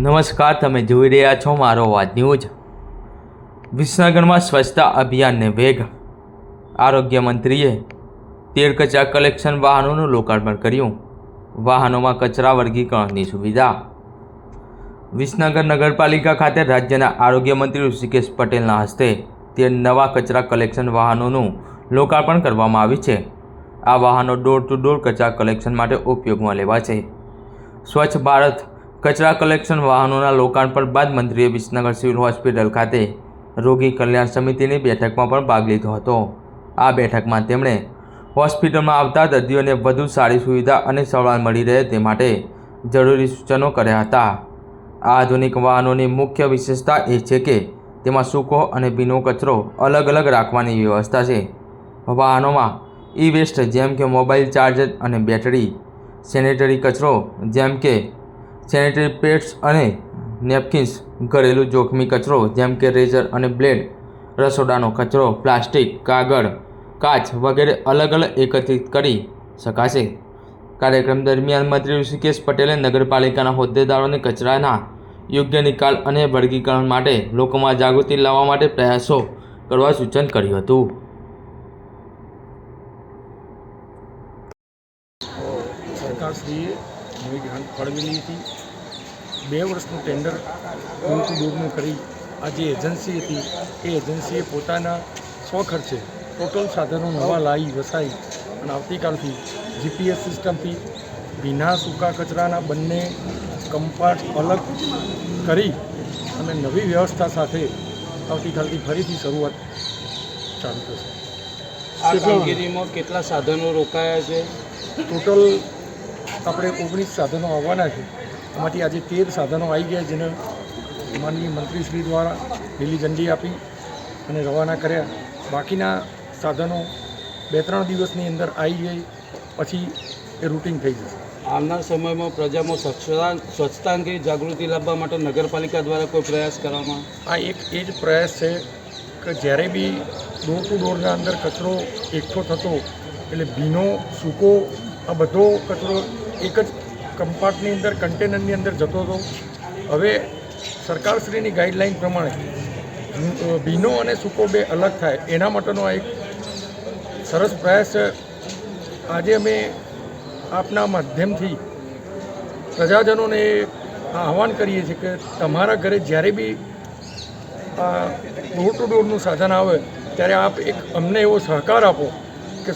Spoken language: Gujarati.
નમસ્કાર, તમે જોઈ રહ્યા છો મારો અવાજ ન્યૂઝ. વિસનગરમાં સ્વચ્છતા અભિયાનને વેગ. આરોગ્ય મંત્રીએ તેર કચરા કલેક્શન વાહનોનું લોકાર્પણ કર્યું. વાહનોમાં કચરા વર્ગીકરણની સુવિધા. વિસનગર નગરપાલિકા ખાતે રાજ્યના આરોગ્ય મંત્રી ઋષિકેશ પટેલના હસ્તે તેર નવા કચરા કલેક્શન વાહનોનું લોકાર્પણ કરવામાં આવ્યું છે. આ વાહનો ડોર ટુ ડોર કચરા કલેક્શન માટે ઉપયોગમાં લેવાશે. સ્વચ્છ ભારત કચરા કલેક્શન વાહનોના લોકાર્પણ બાદ મંત્રીએ વિસનગર સિવિલ હોસ્પિટલ ખાતે રોગી કલ્યાણ સમિતિની બેઠકમાં પણ ભાગ લીધો હતો. આ બેઠકમાં તેમણે હોસ્પિટલમાં આવતા દર્દીઓને વધુ સારી સુવિધા અને સવાલ મળી રહે તે માટે જરૂરી સૂચનો કર્યા હતા. આધુનિક વાહનોની મુખ્ય વિશેષતા એ છે કે તેમાં સૂકો અને ભીનો કચરો અલગ અલગ રાખવાની વ્યવસ્થા છે. વાહનોમાં ઈ વેસ્ટ જેમ કે મોબાઈલ ચાર્જર અને બેટરી, સેનેટરી કચરો જેમ કે સેનેટરી પેડ્સ અને નેપકિન્સ ઘરેલું જોખમી કચરો જેમ કે રેઝર અને બ્લેડ રસોડાનો કચરો પ્લાસ્ટિક કાગળ, કાચ વગેરે અલગ અલગ એકત્રિત કરી શકાશે. કાર્યક્રમ દરમિયાન મંત્રી ઋષિકેશ પટેલે નગરપાલિકાના હોદ્દેદારોને કચરાના યોગ્ય નિકાલ અને વર્ગીકરણ માટે લોકોમાં જાગૃતિ લાવવા માટે પ્રયાસો કરવા સૂચન કર્યું હતું. સરકારશ્રીએ નવી ગ્રાન્ટ ફાળવેલી હતી. બે વર્ષનું ટેન્ડર ડોર દૂરનું કરી આ જે એજન્સી હતી. એ એજન્સીએ પોતાના સ્વખર્ચે ટોટલ સાધનો નવા લાવી વસાવી અને આવતીકાલથી જીપીએસ સિસ્ટમથી ભીના સૂકા કચરાના બંને કંપાર્ટ અલગ કરી અને નવી વ્યવસ્થા સાથે આવતીકાલથી ફરીથી શરૂઆત ચાલુ થશે. આ કામગીરીમાં કેટલા સાધનો રોકાયા છે? ટોટલ આપણે ઓગણીસ સાધનો આવવાના છે. એમાંથી આજે તેર સાધનો આવી ગયા જેને માનનીય મંત્રીશ્રી દ્વારા લીલી ઝંડી આપી અને રવાના કર્યા. બાકીના સાધનો બે ત્રણ દિવસની અંદર આવી જાય પછી એ રૂટિન થઈ જશે. આવનાર સમયમાં પ્રજામાં સ્વચ્છતા સ્વચ્છતા અંગે જાગૃતિ લાવવા માટે નગરપાલિકા દ્વારા કોઈ પ્રયાસ કરવામાં? આ એક એ જ પ્રયાસ છે કે જ્યારે બી ડોર ટુ ડોરના અંદર કચરો એકઠો થતો એટલે ભીનો સૂકો આ બધો કચરો એક જ કમ્પાર્ટની અંદર, કન્ટેનરની અંદર જતો હતો. હવે સરકારશ્રીની ગાઈડલાઈન પ્રમાણે ભીનો અને સૂકો બે અલગ થાય, એના માટેનો આ એક સરસ પ્રયાસ છે. આજે અમે આપના માધ્યમથી પ્રજાજનોને આહવાન કરીએ છીએ કે તમારા ઘરે જ્યારે બી આ ડોર ટુ ડોરનું સાધન આવે, ત્યારે આપ એક અમને એવો સહકાર આપો કે